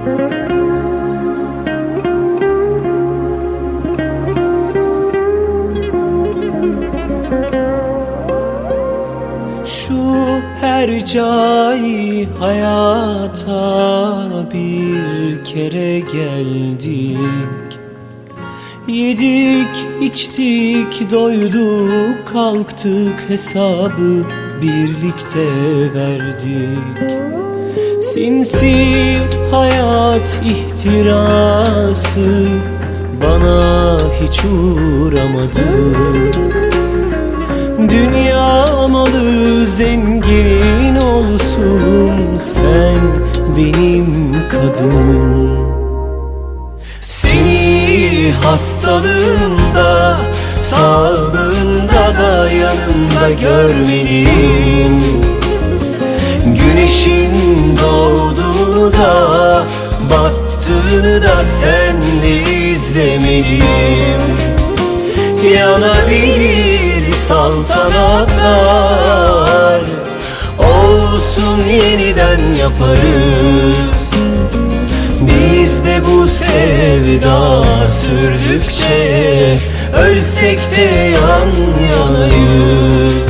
Şu her cay hayata bir kere geldik. Yedik, içtik, doyduk, kalktık hesabı birlikte verdik. Sinsi hayat ihtirası bana hiç uğramadı. Dünya malı zengin olsun sen benim kadınım. Seni hastalığında sağlığında da yanımda görmeliyim Güneşin doğduğunu da battığını da senle izlemeliyim Yanabilir saltanatlar Olsun yeniden yaparız. Biz de bu sevda sürdükçe Ölsek de yan yanayız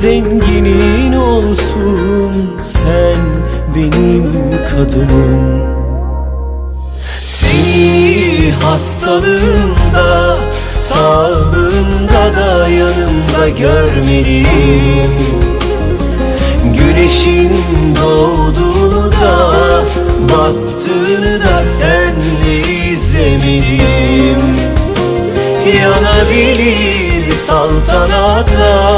zenginin olsun Sen benim kadınım. Seni hastalığında Sağlığında da yanımda görmeliyim. Güneşin doğduğunu da Battığını da senle izlemeliyim. Yanabilir saltanatlar